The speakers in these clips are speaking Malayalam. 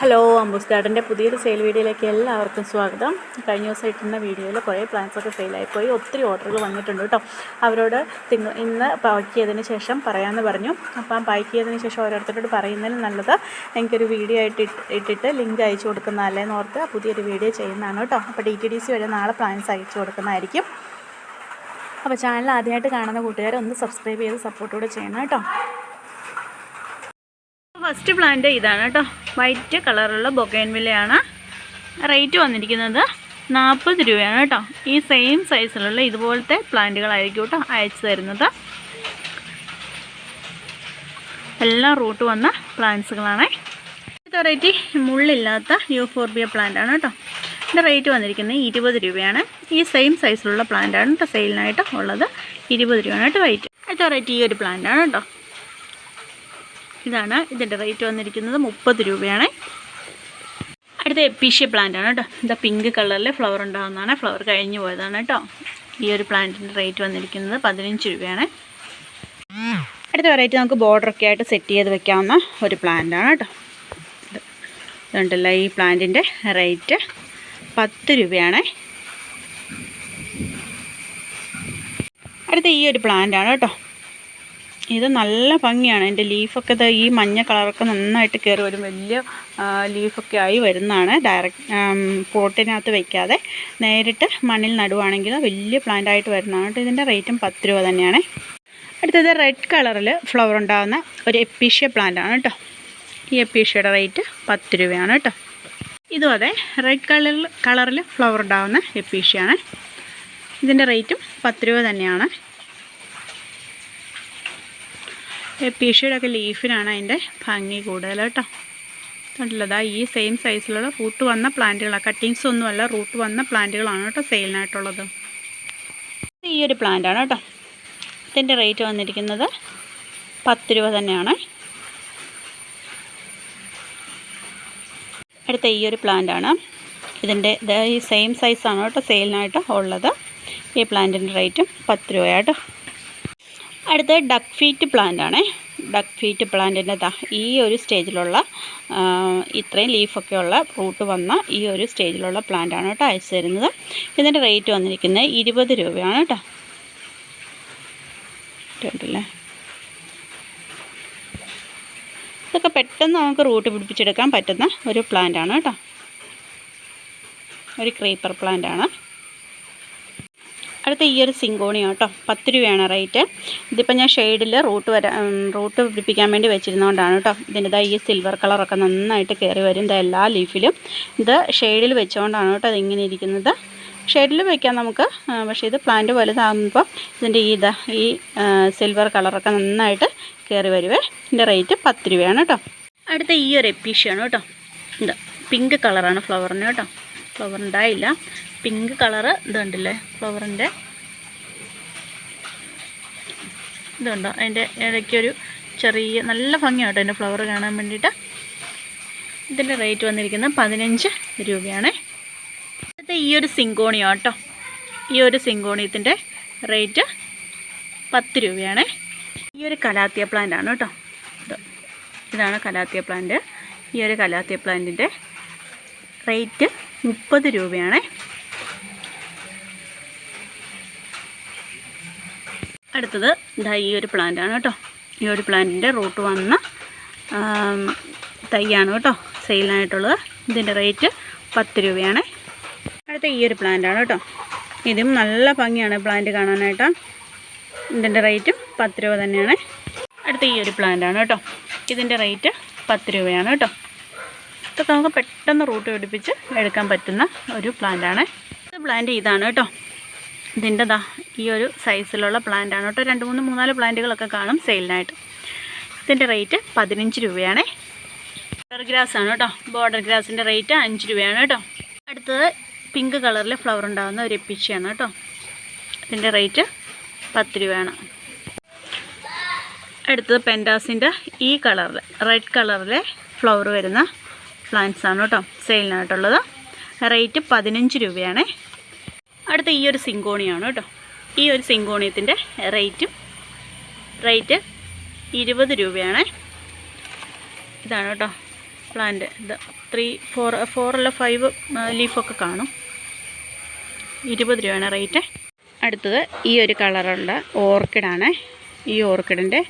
ഹലോ അമ്പൂസ് ഗാർഡന്റെ പുതിയൊരു സെയിൽ വീഡിയോയിലേക്ക് എല്ലാവർക്കും സ്വാഗതം. കഴിഞ്ഞ ദിവസം ഇട്ടുന്ന വീഡിയോയിൽ കുറേ പ്ലാൻസൊക്കെ സെയിലായിപ്പോയി ഒത്തിരി ഓർഡറുകൾ വന്നിട്ടുണ്ട് കേട്ടോ. അവരോട് തിങ്ക ഇന്ന് പാക്ക് ചെയ്തതിന് ശേഷം പറയാമെന്ന് പറഞ്ഞു. അപ്പോൾ ആ പാക്ക് ചെയ്തതിന് ശേഷം ഓരോരുത്തരോട് പറയുന്നതിന് നല്ലത് എനിക്കൊരു വീഡിയോ ആയിട്ട് ഇട്ടിട്ട് ലിങ്ക് അയച്ചു കൊടുക്കുന്നതല്ലേന്ന് ഓർത്ത് പുതിയൊരു വീഡിയോ ചെയ്യുന്നതാണ് കേട്ടോ. അപ്പോൾ ഡി ടി ഡി സി വരെ നാളെ പ്ലാൻസ് അയച്ചു കൊടുക്കുന്നതായിരിക്കും. അപ്പോൾ ചാനൽ ആദ്യമായിട്ട് കാണുന്ന കൂട്ടുകാരെ ഒന്ന് സബ്സ്ക്രൈബ് ചെയ്ത് സപ്പോർട്ടോടെ ചെയ്യണം കേട്ടോ. ഫസ്റ്റ് പ്ലാന്റ് ഇതാണ് കേട്ടോ വൈറ്റ് കളറുള്ള ബൊഗൈൻവില്ലയാണ് റേറ്റ് വന്നിരിക്കുന്നത് നാൽപ്പത് രൂപയാണ് കേട്ടോ ഈ സെയിം സൈസിലുള്ള ഇതുപോലത്തെ പ്ലാന്റുകളായിരിക്കും കേട്ടോ അയച്ചു തരുന്നത്. എല്ലാം റൂട്ട് വന്ന പ്ലാന്റ്സുകളാണ് വെറൈറ്റി മുള്ളില്ലാത്ത യൂഫോർബിയ പ്ലാന്റ് ആണ് കേട്ടോ ഇതിന്റെ റേറ്റ് വന്നിരിക്കുന്നത് ഇരുപത് രൂപയാണ്. ഈ സെയിം സൈസിലുള്ള പ്ലാന്റാണ് കേട്ടോ സെയിലിനായിട്ട് ഉള്ളത് ഇരുപത് രൂപയാണ് കേട്ടോ വൈറ്റ് അടുത്ത വെറൈറ്റി ഈ ഒരു പ്ലാന്റാണ് കേട്ടോ ഇതാണ് ഇതിന്റെ റേറ്റ് വന്നിരിക്കുന്നത് മുപ്പത് രൂപയാണ്. അടുത്ത എപ്പീഷ്യ പ്ലാന്റ് ആണ് കേട്ടോ. ഇതാ പിങ്ക് കളറിൽ ഫ്ലവർ ഉണ്ടാകുന്നതാണ് ഫ്ലവർ കഴിഞ്ഞു പോയതാണ് കേട്ടോ. ഈ ഒരു പ്ലാന്റിന്റെ റേറ്റ് വന്നിരിക്കുന്നത് പതിനഞ്ച് രൂപയാണ്. അടുത്ത വെറൈറ്റി നമുക്ക് ബോർഡറൊക്കെ ആയിട്ട് സെറ്റ് ചെയ്ത് വെക്കാവുന്ന ഒരു പ്ലാന്റ് ആണ് കേട്ടോ. ഇതുണ്ടല്ല ഈ പ്ലാന്റിന്റെ റേറ്റ് പത്ത് രൂപയാണ്. അടുത്ത ഈ ഒരു പ്ലാന്റ് ആണ് കേട്ടോ. ഇത് നല്ല ഭംഗിയാണ്. എന്റെ ലീഫൊക്കെ ഇത് ഈ മഞ്ഞ കളറൊക്കെ നന്നായിട്ട് കയറി വരും. വലിയ ലീഫൊക്കെ ആയി വരുന്നതാണ്. ഡയറക്റ്റ് പോട്ടിനകത്ത് വയ്ക്കാതെ നേരിട്ട് മണ്ണിൽ നടുവാണെങ്കിൽ വലിയ പ്ലാന്റ് ആയിട്ട് വരുന്നതാണ്. കേട്ടോ ഇതിന്റെ റേറ്റും പത്ത് രൂപ തന്നെയാണ്. അടുത്തത് റെഡ് കളറിൽ ഫ്ലവർ ഉണ്ടാകുന്ന ഒരു എപ്പീഷ്യ പ്ലാന്റ് ആണ് കേട്ടോ. ഈ എപ്പീഷ്യയുടെ റേറ്റ് പത്ത് രൂപയാണ് കേട്ടോ. ഇതും അതെ റെഡ് കളറിൽ കളറിൽ ഫ്ലവർ ഉണ്ടാകുന്ന എപ്പീഷ്യയാണ് ഇതിന്റെ റേറ്റും പത്ത് രൂപ തന്നെയാണ്. എപ്പീഷ്യയുടെ ഒക്കെ ലീഫിനാണ് അതിന്റെ ഭംഗി കൂടുതൽ കേട്ടോ. കണ്ടില്ലതാ ഈ സെയിം സൈസിലുള്ള റൂട്ട് വന്ന പ്ലാന്റുകളാണ് കട്ടിങ്സ് ഒന്നുമല്ല റൂട്ട് വന്ന പ്ലാന്റുകളാണ് കേട്ടോ സെയിലിനായിട്ടുള്ളത് ഈ ഒരു പ്ലാന്റാണ് കേട്ടോ. ഇതിന്റെ റേറ്റ് വന്നിരിക്കുന്നത് പത്ത് രൂപ തന്നെയാണ്. അടുത്ത ഈ ഒരു പ്ലാന്റാണ് ഇതിന്റെ ഇത് ഈ സെയിം സൈസാണ് കേട്ടോ സെയിലിനായിട്ട് ഉള്ളത്. ഈ പ്ലാന്റിന്റെ റേറ്റും പത്ത് രൂപയാട്ടോ അടുത്ത ഡക്ക് ഫീറ്റ് പ്ലാന്റ് ആണ്. ഡക്ക് ഫീറ്റ് പ്ലാന്റിന്റെ ഈ ഒരു സ്റ്റേജിലുള്ള ഇത്രയും ലീഫൊക്കെ ഉള്ള റൂട്ട് വന്ന ഈ ഒരു സ്റ്റേജിലുള്ള പ്ലാന്റാണ് കേട്ടോ അയച്ചു തരുന്നത്. ഇതിന്റെ റേറ്റ് വന്നിരിക്കുന്നത് ഇരുപത് രൂപയാണ് കേട്ടോ. കണ്ടില്ലേ? ഇതൊക്കെ പെട്ടെന്ന് നമുക്ക് റൂട്ട് പിടിപ്പിച്ചെടുക്കാൻ പറ്റുന്ന ഒരു പ്ലാന്റാണ് കേട്ടോ. ഒരു ക്രീപ്പർ പ്ലാന്റാണ് അടുത്ത ഈ ഒരു സിങ്കോണിയ കേട്ടോ പത്ത് രൂപയാണ് റേറ്റ്. ഇതിപ്പോൾ ഞാൻ ഷെയ്ഡിൽ റൂട്ട് വരാ റൂട്ട് പിടിപ്പിക്കാൻ വേണ്ടി വെച്ചിരുന്നതുകൊണ്ടാണ് കേട്ടോ. ഇതിന്റെ ഈ സിൽവർ കളറൊക്കെ നന്നായിട്ട് കയറി വരും. ഇത് എല്ലാ ലീഫിലും. ഇത് ഷെയ്ഡിൽ വെച്ചുകൊണ്ടാണ് കേട്ടോ ഇതിങ്ങനെ ഇരിക്കുന്നത്. ഷെയ്ഡിൽ വയ്ക്കാം നമുക്ക് പക്ഷേ ഇത് പ്ലാന്റ് വലുതാകുമ്പോൾ ഇതിന്റെ ഈ ഇതാ ഈ സിൽവർ കളറൊക്കെ നന്നായിട്ട് കയറി വരുവേ. ഇതിന്റെ റേറ്റ് പത്ത് രൂപയാണ് കേട്ടോ. അടുത്ത ഈ ഒരു എപ്പീഷ്യാണ് കേട്ടോ. ഇത് പിങ്ക് കളറാണ് ഫ്ലവറിന് കേട്ടോ. ഫ്ലവർ ഉണ്ടായില്ല. പിങ്ക് കളറ് ഇതുണ്ടല്ലേ ഫ്ലവറിന്റെ ഇതുണ്ടോ? അതിന്റെ ഇടയ്ക്കൊരു ചെറിയ നല്ല ഭംഗിയാട്ടോ എന്റെ ഫ്ലവർ കാണാൻ വേണ്ടിയിട്ട്. ഇതിന്റെ റേറ്റ് വന്നിരിക്കുന്നത് പതിനഞ്ച് രൂപയാണ്. അടുത്ത ഈ ഒരു സിങ്കോണിയോ കേട്ടോ ഈ ഒരു സിങ്കോണിയത്തിന്റെ റേറ്റ് പത്ത് രൂപയാണ്. ഈ ഒരു കലാത്തിയ പ്ലാന്റ് ആണ് കേട്ടോ. ഇതാണ് കലാത്തിയ പ്ലാന്റ് ഈ ഒരു കലാത്തിയ പ്ലാന്റിന്റെ റേറ്റ് മുപ്പത് രൂപയാണ്. അടുത്തത് ഇതാ ഈ ഒരു പ്ലാന്റ് ആണ് കേട്ടോ. ഈ ഒരു പ്ലാന്റിന്റെ റൂട്ട് വന്ന തൈയാണ് കേട്ടോ സെയിലിനായിട്ടുള്ളത്. ഇതിന്റെ റേറ്റ് പത്ത് രൂപയാണ്. അടുത്ത ഈ ഒരു പ്ലാന്റ് ആണ് കേട്ടോ. ഇതും നല്ല ഭംഗിയാണ് പ്ലാന്റ് കാണാനായിട്ട്. ഇതിന്റെ റേറ്റും പത്ത് രൂപ തന്നെയാണ്. അടുത്ത ഈ ഒരു പ്ലാന്റ് ആണ് കേട്ടോ. ഇതിന്റെ റേറ്റ് പത്ത് രൂപയാണ് കേട്ടോ. ഇതൊക്കെ നമുക്ക് പെട്ടെന്ന് റൂട്ട് പിടിപ്പിച്ച് എടുക്കാൻ പറ്റുന്ന ഒരു പ്ലാന്റ് ആണ്. ഇത് പ്ലാന്റ് ഇതാണ് കേട്ടോ. ഇതിന്റെ ദാ ഈ ഒരു സൈസിലുള്ള പ്ലാന്റ് ആണ് കേട്ടോ. രണ്ട് മൂന്ന് മൂന്നാൽ പ്ലാന്റുകളൊക്കെ കാണും സെയിലിനായിട്ട് ഇതിന്റെ റേറ്റ് പതിനഞ്ച് രൂപയാണേ. ബോർഡർ ഗ്രാസ് ആണ് കേട്ടോ. ബോർഡർ ഗ്രാസിന്റെ റേറ്റ് അഞ്ച് രൂപയാണ് കേട്ടോ. അടുത്തത് പിങ്ക് കളറിൽ ഫ്ലവർ ഉണ്ടാകുന്ന ഒരു എപ്പിച്ചിയാണ് കേട്ടോ. ഇതിന്റെ റേറ്റ് പത്ത് രൂപയാണ്. അടുത്തത് പെൻഡാസിന്റെ ഈ കളറിൽ റെഡ് കളറിലെ ഫ്ലവർ വരുന്ന പ്ലാന്റ്സ് ആണ് കേട്ടോ. സെയിലിനായിട്ടുള്ളത് റേറ്റ് പതിനഞ്ച് രൂപയാണ്. അടുത്ത ഈ ഒരു സിങ്കോണിയാണ് കേട്ടോ. ഈ ഒരു സിങ്കോണിയത്തിന്റെ റേറ്റും റേറ്റ് ഇരുപത് രൂപയാണ്. ഇതാണ് കേട്ടോ പ്ലാന്റ് ഇത് ത്രീ ഫോർ ഫോർ അല്ല ഫൈവ് ലീഫൊക്കെ കാണും. ഇരുപത് രൂപയാണ് റേറ്റ് അടുത്തത് ഈ ഒരു കളറുള്ള ഓർക്കിഡാണ് ഈ ഓർക്കിഡിന്റെ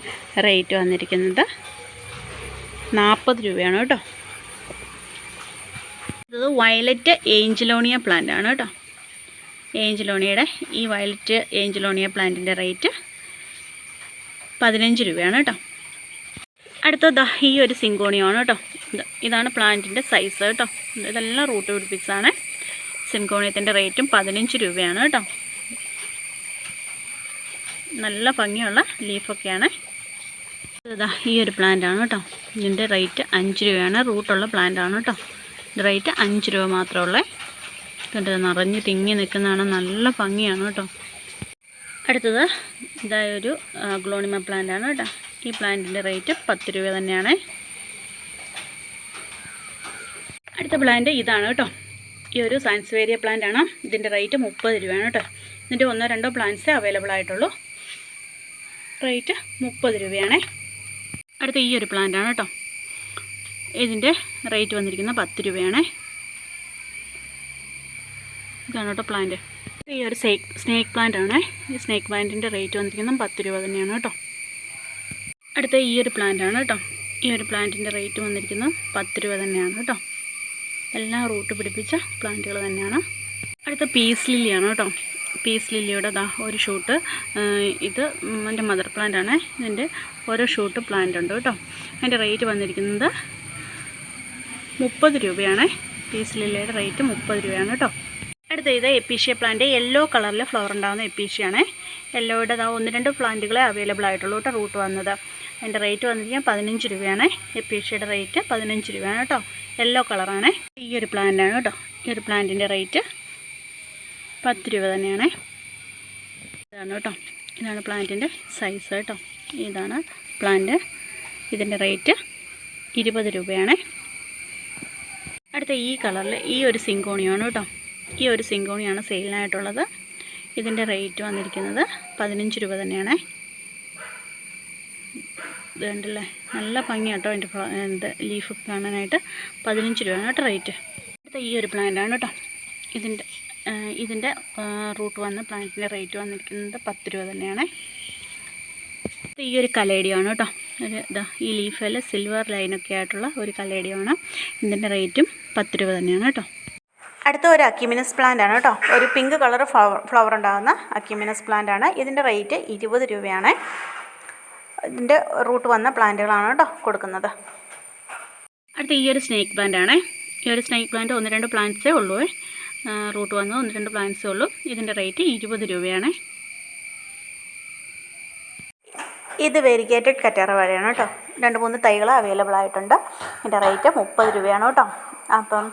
റേറ്റ് വന്നിരിക്കുന്നത് നാൽപ്പത് രൂപയാണ് കേട്ടോ. ഇത് വയലറ്റ് ഏഞ്ചലോണിയ പ്ലാന്റ് ആണ് കേട്ടോ. ഏഞ്ചലോണിയയുടെ ഈ വയലറ്റ് ഏഞ്ചലോണിയ പ്ലാന്റിന്റെ റേറ്റ് പതിനഞ്ച് രൂപയാണ് കേട്ടോ. അടുത്തത് ഈ ഒരു സിങ്കോണിയാണ് കേട്ടോ. ഇതാണ് പ്ലാന്റിന്റെ സൈസ് കേട്ടോ. ഇതെല്ലാം റൂട്ട് പിടിപ്പിച്ചാണ് സിങ്കോണിയത്തിന്റെ റേറ്റും പതിനഞ്ച് രൂപയാണ് കേട്ടോ. നല്ല ഭംഗിയുള്ള ലീഫൊക്കെയാണ് ഈ ഒരു പ്ലാന്റ് ആണ് കേട്ടോ. ഇതിന്റെ റേറ്റ് അഞ്ച് രൂപയാണ്. റൂട്ടുള്ള പ്ലാന്റ് ആണ് കേട്ടോ. റേറ്റ് അഞ്ച് രൂപ മാത്രമേ കണ്ടത് നിറഞ്ഞ് തിങ്ങി നിൽക്കുന്നതാണ്. നല്ല ഭംഗിയാണ് കേട്ടോ. അടുത്തത് ഇതായൊരു ഗ്ലോണിമ പ്ലാന്റ് ആണ് കേട്ടോ. ഈ പ്ലാന്റിന്റെ റേറ്റ് പത്ത് രൂപ തന്നെയാണ്. അടുത്ത പ്ലാന്റ് ഇതാണ് കേട്ടോ. ഈ ഒരു സയൻസ് വേരിയ പ്ലാന്റ് ആണ്. ഇതിന്റെ റേറ്റ് മുപ്പത് രൂപയാണ് കേട്ടോ. ഇതിന്റെ ഒന്നോ രണ്ടോ പ്ലാന്റ്സേ അവൈലബിൾ ആയിട്ടുള്ളൂ. റേറ്റ് മുപ്പത് രൂപയാണേ. അടുത്ത ഈ ഒരു പ്ലാന്റ് ആണ് കേട്ടോ. ഇതിന്റെ റേറ്റ് വന്നിരിക്കുന്നത് പത്ത് രൂപയാണേ. ഇതാണ് കേട്ടോ പ്ലാന്റ് ഈ ഒരു സ്നേക്ക് പ്ലാന്റ് ഈ സ്നേക്ക് പ്ലാന്റിന്റെ റേറ്റ് വന്നിരിക്കുന്നത് പത്ത് രൂപ തന്നെയാണ് കേട്ടോ. അടുത്ത ഈ ഒരു പ്ലാന്റ് ആണ് കേട്ടോ. ഈ ഒരു പ്ലാന്റിന്റെ റേറ്റ് വന്നിരിക്കുന്നത് പത്ത് രൂപ തന്നെയാണ് കേട്ടോ. എല്ലാം റൂട്ട് പിടിപ്പിച്ച പ്ലാന്റുകൾ തന്നെയാണ്. അടുത്ത പീസ് ലില്ലിയാണ് കേട്ടോ. പീസ് ലില്ലിയുടെ ദാ ഒരു ഷൂട്ട് ഇത് എന്റെ മദർ പ്ലാന്റ് ആണ്. ഇതിന്റെ ഓരോ ഷൂട്ട് പ്ലാന്റ് ഉണ്ട് കേട്ടോ. അതിന്റെ റേറ്റ് വന്നിരിക്കുന്നത് മുപ്പത് രൂപയാണ്. പീസ് ലില്ലയുടെ റേറ്റ് മുപ്പത് രൂപയാണ് കേട്ടോ. അടുത്ത ഇത് എപ്പീഷ്യ പ്ലാന്റ്. യെല്ലോ കളറിൽ ഫ്ലവർ ഉണ്ടാകുന്ന എപ്പീഷ്യയാണ് യെല്ലോയുടെ ഒന്ന് രണ്ട് പ്ലാന്റുകളെ അവൈലബിൾ ആയിട്ടുള്ളൂ കേട്ടോ റൂട്ട് വന്നത്. അതിന്റെ റേറ്റ് വന്നിരിക്കാൻ പതിനഞ്ച് രൂപയാണ്. എപ്പീഷ്യയുടെ റേറ്റ് പതിനഞ്ച് രൂപയാണ് കേട്ടോ. യെല്ലോ കളറാണ്. ഈ ഒരു പ്ലാന്റാണ് കേട്ടോ. ഈ ഒരു പ്ലാന്റിന്റെ റേറ്റ് പത്ത് രൂപ തന്നെയാണ്. ഇതാണ് കേട്ടോ. ഇതാണ് പ്ലാന്റിന്റെ സൈസ് കേട്ടോ. ഇതാണ് പ്ലാന്റ്. ഇതിന്റെ റേറ്റ് ഇരുപത് രൂപയാണ്. അടുത്ത ഈ കളറിൽ ഈ ഒരു സിങ്കോണിയാണ് കേട്ടോ. ഈ ഒരു സിങ്കോണിയാണ് സെയിലിനായിട്ടുള്ളത്. ഇതിന്റെ റേറ്റ് വന്നിരിക്കുന്നത് പതിനഞ്ച് രൂപ തന്നെയാണ്. ഇത് കണ്ടല്ലേ? നല്ല ഭംഗിയാട്ടോ അതിന്റെ ഇത് ലീഫ് കാണാനായിട്ട്. പതിനഞ്ച് രൂപയാണ് കേട്ടോ റേറ്റ്. അടുത്ത ഈ ഒരു പ്ലാന്റാണ് കേട്ടോ. ഇതിന്റെ ഇതിന്റെ റൂട്ട് വന്ന പ്ലാന്റിന്റെ റേറ്റ് വന്നിരിക്കുന്നത് പത്ത് രൂപ തന്നെയാണ്. ഈ ഒരു കലേഡിയാണ് കേട്ടോ. ഒരു ഇതാ ഈ ലീഫിൽ സിൽവർ ലൈനൊക്കെ ആയിട്ടുള്ള ഒരു കലേഡിയാണ്. ഇതിന്റെ റേറ്റും പത്ത് രൂപ തന്നെയാണ് കേട്ടോ. അടുത്ത ഒരു അക്യുമിനസ് പ്ലാന്റ് ആണ് കേട്ടോ. ഒരു പിങ്ക് കളർ ഫ്ലവർ ഫ്ലവർ ഉണ്ടാകുന്ന അക്യുമിനസ് പ്ലാന്റ് ആണ്. ഇതിന്റെ റേറ്റ് ഇരുപത് രൂപയാണ്. ഇതിന്റെ റൂട്ട് വന്ന പ്ലാന്റുകളാണ് കേട്ടോ കൊടുക്കുന്നത്. അടുത്ത ഈ ഒരു സ്നേക്ക് പ്ലാന്റ് ആണ്. ഈ ഒരു സ്നേക്ക് പ്ലാന്റ് ഒന്ന് രണ്ട് പ്ലാന്റ്സേ ഉള്ളൂ. റൂട്ട് വന്നത് ഒന്ന് രണ്ട് പ്ലാന്റ്സേ ഉള്ളൂ. ഇതിന്റെ റേറ്റ് ഇരുപത് രൂപയാണ്. ഇത് വെരിഗേറ്റഡ് കറ്റാറ വാഴയാണ് കേട്ടോ. രണ്ട് മൂന്ന് തൈകൾ അവൈലബിൾ ആയിട്ടുണ്ട്. ഇതിന്റെ റേറ്റ് മുപ്പത് രൂപയാണ് കേട്ടോ. അപ്പം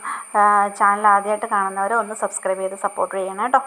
ചാനൽ ആദ്യമായിട്ട് കാണുന്നവർ ഒന്ന് സബ്സ്ക്രൈബ് ചെയ്ത് സപ്പോർട്ട് ചെയ്യണം കേട്ടോ.